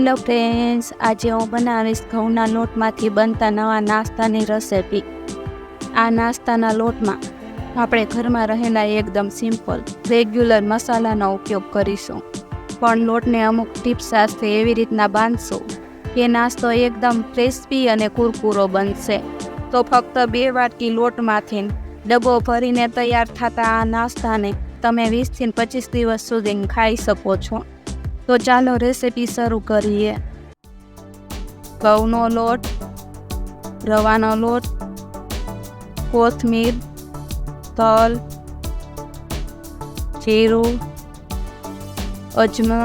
Hello friends આજે હું બનાવીશ ઘઉંના લોટમાંથી બનતા નવા નાસ્તાની રેસિપી આ નાસ્તાના લોટમાં આપણે ઘરમાં રહેલા એકદમ સિમ્પલ રેગ્યુલર મસાલાનો ઉપયોગ કરીશું. પણ લોટને અમુક ટીપ્સ સાથે એવી રીતના બાંધશું કે નાસ્તો એકદમ ક્રિસ્પી અને કુરકુરો બનશે. તો ફક્ત બે વાટકી લોટમાંથી ડબ્બો ભરીને તૈયાર થતા આ નાસ્તાને તમે વીસથી પચીસ દિવસ સુધી ખાઈ શકો છો. તો ચાલો રેસીપી શરૂ કરીએ. ઘઉંનો લોટ, રવાનો લોટ, કોથમીર, તલ, જીરું, અજમો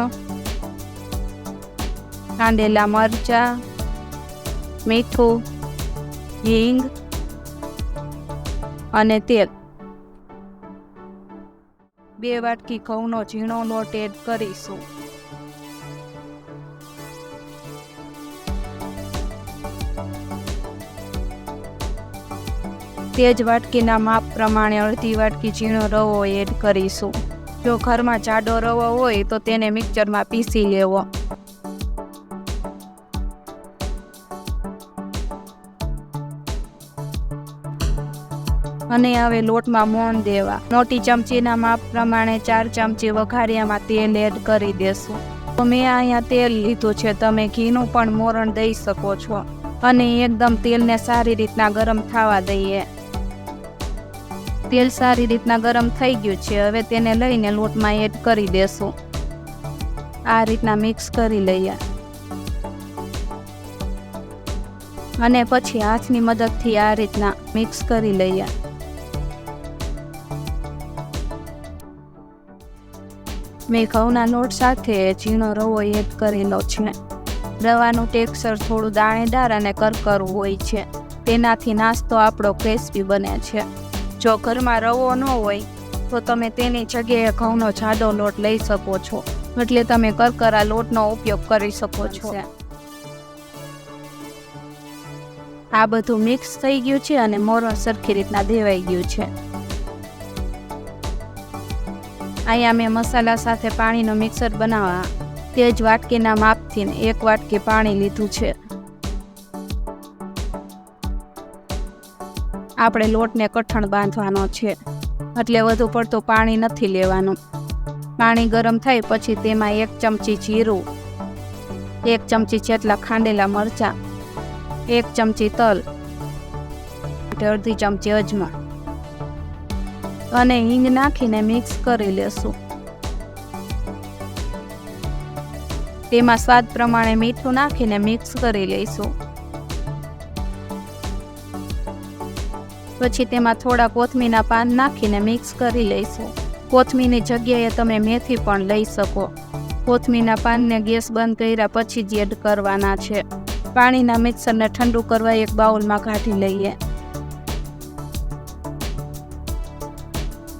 કાંદેલા મરચાં, મીઠું, હિંગ અને તેલ. બે વાટકી ઘઉંનો ઝીણો લોટ એડ કરીશું. તે જ વાટકીના માપ પ્રમાણે અડધી વાટકી ઝીણો રવો એડ કરીશું. જો ઘરમાં જાડો રવો હોય તો તેને મિક્સરમાં પીસી લેવો. અને હવે લોટમાં મોણ દેવા. મોટી ચમચીના માપ પ્રમાણે ચાર ચમચી વઘારિયામાં તેલ એડ કરી દેશું. તો મેં અહીંયા તેલ લીધું છે, તમે ઘીનું પણ મોરણ દઈ શકો છો. અને એકદમ તેલને સારી રીતના ગરમ થવા દઈએ. તેલ સારી રીતના ગરમ થઈ ગયું છે. હવે તેને લઈને લોટમાં એડ કરી દેશું. આ રીતના મિક્સ કરી લઈએ. અને પછી હાથની મદદથી આ રીતના મિક્સ કરી લઈએ. મેં ઘઉંના લોટ સાથે ઝીણો રવો એડ કરેલો છે. રવાનું ટેક્સચર થોડું દાણેદાર અને કરકરું હોય છે. તેનાથી નાસ્તો આપણો ક્રિસ્પી બને છે. જો ઘરમાં રવો ન હોય તો તમે તેની જગ્યાએ ઘઉંનો જાડો લોટ લઈ શકો છો. એટલે તમે કરકરા લોટનો ઉપયોગ કરી શકો છો. આ બધું મિક્સ થઈ ગયું છે અને મોરણ સરખી રીતના દેવાઈ ગયું છે. અહીંયા મેં મસાલા સાથે પાણીનો મિક્સર બનાવવા તે જ વાટકીના માપથી એક વાટકી પાણી લીધું છે. આપણે લોટને કઠણ બાંધવાનો છે. એટલે વધુ પડતું પાણી નથી લેવાનું. પાણી ગરમ થાય પછી તેમાં એક ચમચી જીરું, એક ચમચી જેટલા ખાંડેલા મરચાં, એક ચમચી તલ અડધી ચમચી અજમા. અને હિંગ નાખીને મિક્સ કરી લેશું. તેમાં સ્વાદ પ્રમાણે મીઠું નાખીને મિક્સ કરી લઈશું. પછી તેમાં થોડા કોથમીના પાન નાખીને મિક્સ કરી લઈશું. કોથમીની જગ્યાએ તમે મેથી પણ લઈ શકો. કોથમીના પાનને ગેસ બંધ કર્યા પછી જ એડ કરવાના છે. પાણીના મિક્સરને ઠંડુ કરવા એક બાઉલમાં કાઢી લઈએ.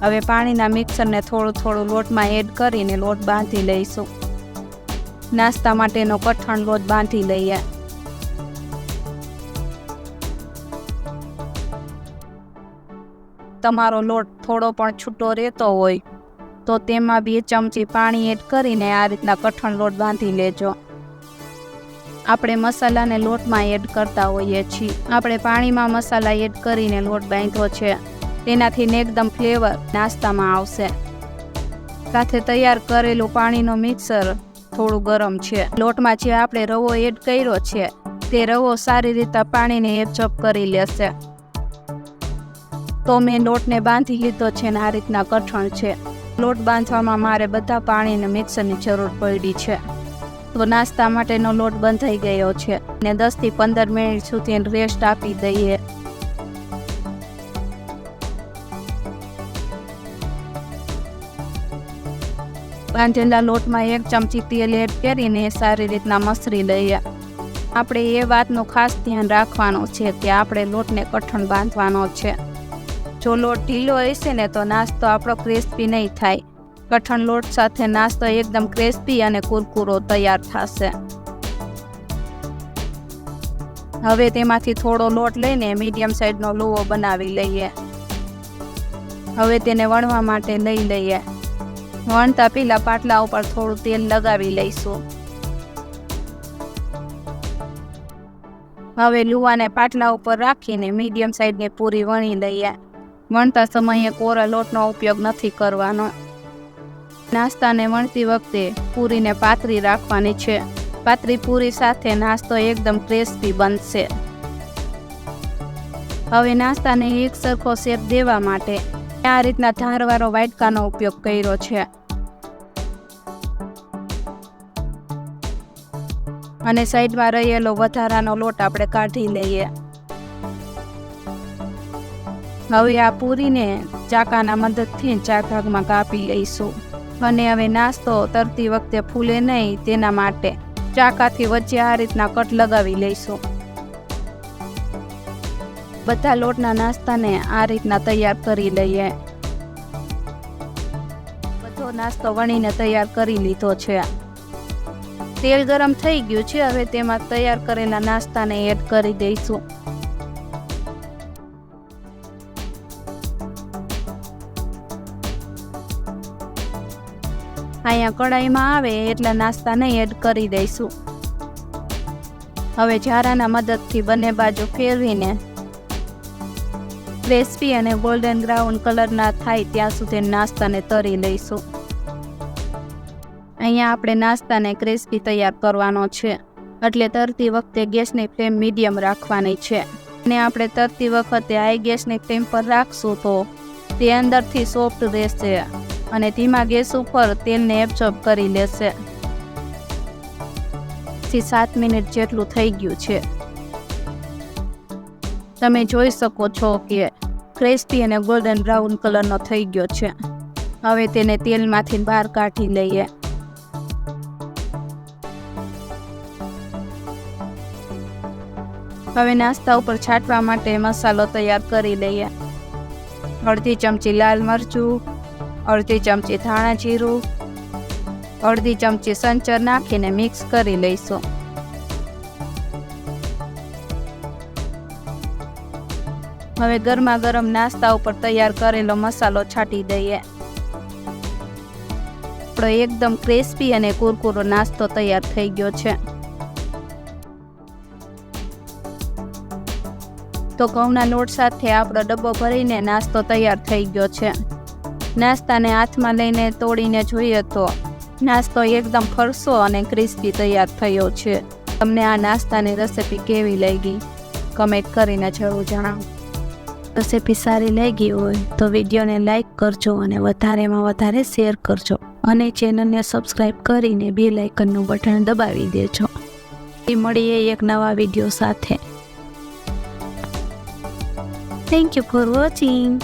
હવે પાણીના મિક્સરને થોડું થોડું લોટમાં એડ કરીને લોટ બાંધી લઈશું. નાસ્તા માટેનો કઠણ લોટ બાંધી લઈએ. તમારો લોટ થોડો પણ છૂટો રહેતો હોય, તો તેમાં બે ચમચી પાણી એડ કરીને આ રીતના કઠણ લોટ બાંધી લેજો. આપણે મસાલાને લોટમાં એડ કરતા હોઈએ છીએ. આપણે પાણીમાં મસાલા એડ કરીને લોટ બાંધ્યો છે. તેનાથી એકદમ ફ્લેવર નાસ્તામાં આવશે. સાથે તૈયાર કરેલું પાણીનો મિક્સર થોડું ગરમ છે. લોટમાં જે આપણે રવો એડ કર્યો છે, તે રવો સારી રીતે પાણીને એબ્ઝોર્બ કરી લેશે. તો મેં લોટને બાંધી લીધો છે ને આ રીતના કઠણ છે. લોટ બાંધવામાં મારે બધા પાણીને મિક્સરની જરૂર પડી છે. તો નાસ્તા માટેનો લોટ બંધાઈ ગયો છે ને દસથી પંદર મિનિટ સુધી રેસ્ટ આપી દઈએ. બાંધેલા લોટમાં એક ચમચી તેલ એડ કરીને સારી રીતના મસરી લઈએ. આપણે એ વાતનું ખાસ ધ્યાન રાખવાનું છે કે આપણે લોટને કઠણ બાંધવાનો છે. જો લોટ ઢીલો હશે ને તો નાસ્તો આપણો ક્રિસ્પી નહીં થાય. કઠણ લોટ સાથે નાસ્તો એકદમ ક્રિસ્પી અને કુરકુરો તૈયાર થશે. હવે તેમાંથી થોડો લોટ લઈને મીડિયમ સાઈઝનો લોવો બનાવી લઈએ. હવે તેને વણવા માટે લઈ લઈએ. વણતા પહેલાં પાટલા ઉપર થોડું તેલ લગાવી લઈશું. હવે લુવાને પાટલા ઉપર રાખીને મીડિયમ સાઈઝની પૂરી વણી લઈએ. વણતા સમયે કોરા લોટનો ઉપયોગ નથી કરવાનો. નાસ્તાને વણતી વખતે પૂરીને પાતરી રાખવાની છે. પાતરી પૂરી સાથે નાસ્તો એકદમ ક્રિસ્પી બનશે. હવે નાસ્તાને એક સરખો શેપ દેવા માટે આ રીતના ધારવાળો વાટકાનો ઉપયોગ કર્યો છે. અને સાઈડમાં રહેલો વધારાનો લોટ આપણે કાઢી લઈએ. હવે આ પૂરીને ચાકાના મદદથી ભાગમાં કાપી લઈશું. અને હવે નાસ્તો તરતી વખતે ફૂલે નહીં તેના માટે ચાકાથી વચ્ચે આ રીતના કટ લગાવી લઈશું. બધા લોટના નાસ્તાને આ રીતના તૈયાર કરી લઈએ. બધો નાસ્તો વણીને તૈયાર કરી લીધો છે. તેલ ગરમ થઈ ગયું છે, હવે તેમાં તૈયાર કરેલા નાસ્તાને એડ કરી દઈશું. અહીંયા કઢાઈમાં આવે એટલા નાસ્તાને એડ કરી દઈશું. હવે ઝારાના મદદથી બંને બાજુ ફેરવીને ક્રેસ્પી અને ગોલ્ડન બ્રાઉન કલરના થાય ત્યાં સુધી નાસ્તાને તરી લઈશું. અહીંયા આપણે નાસ્તાને ક્રેસ્પી તૈયાર કરવાનો છે, એટલે તરતી વખતે ગેસની ફ્લેમ મીડિયમ રાખવાની છે. અને આપણે તરતી વખતે હાઈ ગેસની ફ્લેમ પર રાખશું તો તે અંદરથી સોફ્ટ રહેશે. અને ધીમા ગેસ ઉપર તેલને એબ્ઝોર્બ કરી લેશે. થી સાત મિનિટ જેટલું થઈ ગયું છે. તમે જોઈ શકો છો કે ક્રિસ્પી અને ગોલ્ડન બ્રાઉન કલરનો થઈ ગયો છે. હવે તેને તેલમાંથી બહાર કાઢી લઈએ. હવે નાસ્તા ઉપર છાંટવા માટે મસાલો તૈયાર કરી લઈએ. અડધી ચમચી લાલ મરચું અડધી ચમચી ધાણા જીરું, અડધી ચમચી સંચર નાખીને મિક્સ કરી લઈશું. હવે ગરમા ગરમ નાસ્તા ઉપર તૈયાર કરેલો મસાલો છાંટી દઈએ. આપણો એકદમ ક્રિસ્પી અને કુરકુરો નાસ્તો તૈયાર થઈ ગયો છે. તો ઘઉંના લોટ સાથે આપણો ડબ્બો ભરીને નાસ્તો તૈયાર થઈ ગયો છે. નાસ્તાને હાથમાં લઈને તોડીને જોઈએ તો નાસ્તો એકદમ ફરસો અને ક્રિસ્પી તૈયાર થયો છે. તમને આ નાસ્તાની રેસિપી કેવી લાગી? કમેન્ટ કરીને જરૂર જણાવો. રેસીપી સારી લાગી હોય તો વિડીયોને લાઈક કરજો અને વધારેમાં વધારે શેર કરજો. અને ચેનલને સબસ્ક્રાઈબ કરીને બે લાઇકનનું બટન દબાવી દેજો. મળીએ એક નવા વીડિયો સાથે. Thank you for watching